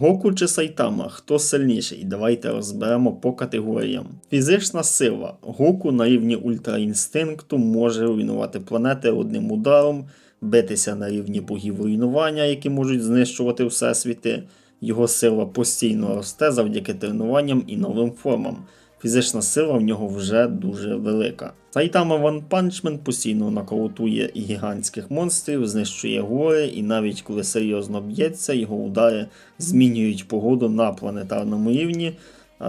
Гоку чи Сайтама, хто сильніший? Давайте розберемо по категоріям. Фізична сила. Гоку на рівні ультраінстинкту може руйнувати планети одним ударом, битися на рівні богів руйнування, які можуть знищувати всесвіти. Його сила постійно росте завдяки тренуванням і новим формам. Фізична сила в нього вже дуже велика. Сайтама Ван Панчмен постійно нокаутує гігантських монстрів, знищує гори, і навіть коли серйозно б'ється, його удари змінюють погоду на планетарному рівні.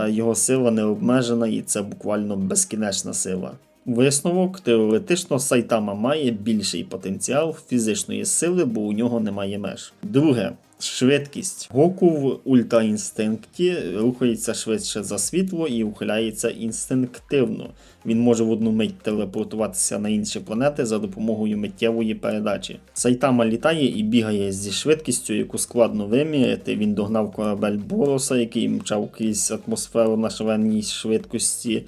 Його сила не обмежена і це буквально безкінечна сила. Висновок теоретично Сайтама має більший потенціал фізичної сили, бо у нього немає меж. Друге. Швидкість. Гоку в ультраінстинкті рухається швидше за світло і ухиляється інстинктивно. Він може в одну мить телепортуватися на інші планети за допомогою миттєвої передачі. Сайтама літає і бігає зі швидкістю, яку складно виміряти. Він догнав корабель Бороса, який мчав крізь атмосферу на шаленій швидкості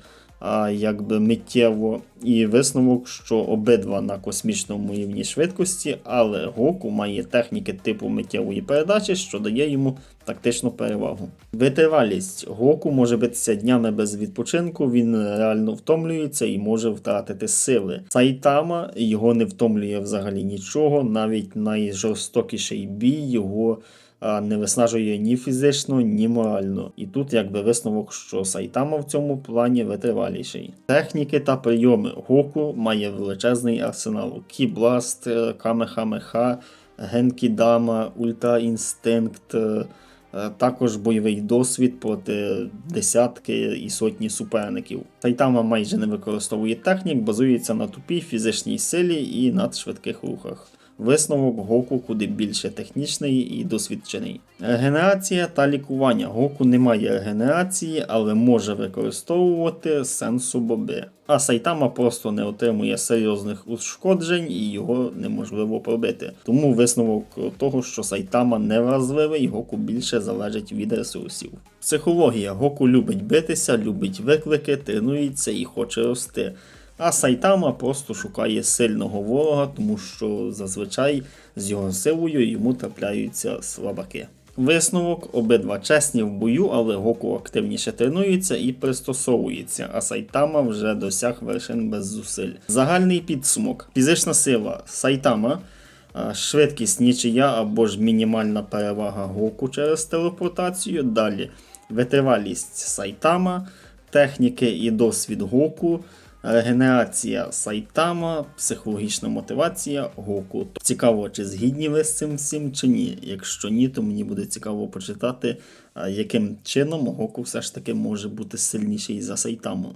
якби миттєво, і висновок, що обидва на космічному рівні швидкості, але Гоку має техніки типу миттєвої передачі, що дає йому тактичну перевагу. Витривалість Гоку може битися днями без відпочинку, він реально втомлюється і може втратити сили. Сайтама його не втомлює взагалі нічого, навіть найжорстокіший бій його не виснажує ні фізично, ні морально. І тут якби висновок, що Сайтама в цьому плані витриваліший. Техніки та прийоми Гоку має величезний арсенал: Кібласт, е, Камехамеха, Генкідама, Ультра Інстинкт. е, е, Також бойовий досвід проти десятки і сотні суперників. Сайтама майже не використовує технік, базується на тупій фізичній силі і надшвидких рухах. Висновок Гоку куди більше технічний і досвідчений. Регенерація та лікування. Гоку не має регенерації, але може використовувати сенсу боби. А Сайтама просто не отримує серйозних ушкоджень і його неможливо пробити. Тому висновок того, що Сайтама не вразливий, Гоку більше залежить від ресурсів. Психологія Гоку любить битися, любить виклики, тренується і хоче рости. А Сайтама просто шукає сильного ворога, тому що зазвичай з його силою йому трапляються слабаки. Висновок обидва чесні в бою, але Гоку активніше тренується і пристосовується, а Сайтама вже досяг вершин без зусиль. Загальний підсумок: фізична сила Сайтама, швидкість нічия або ж мінімальна перевага Гоку через телепортацію. Далі витривалість Сайтама, техніки і досвід Гоку. Регенерація Сайтама, психологічна мотивація Гоку. Цікаво, чи згідні ви з цим всім чи ні. Якщо ні, то мені буде цікаво почитати, яким чином Гоку все ж таки може бути сильніший за Сайтаму.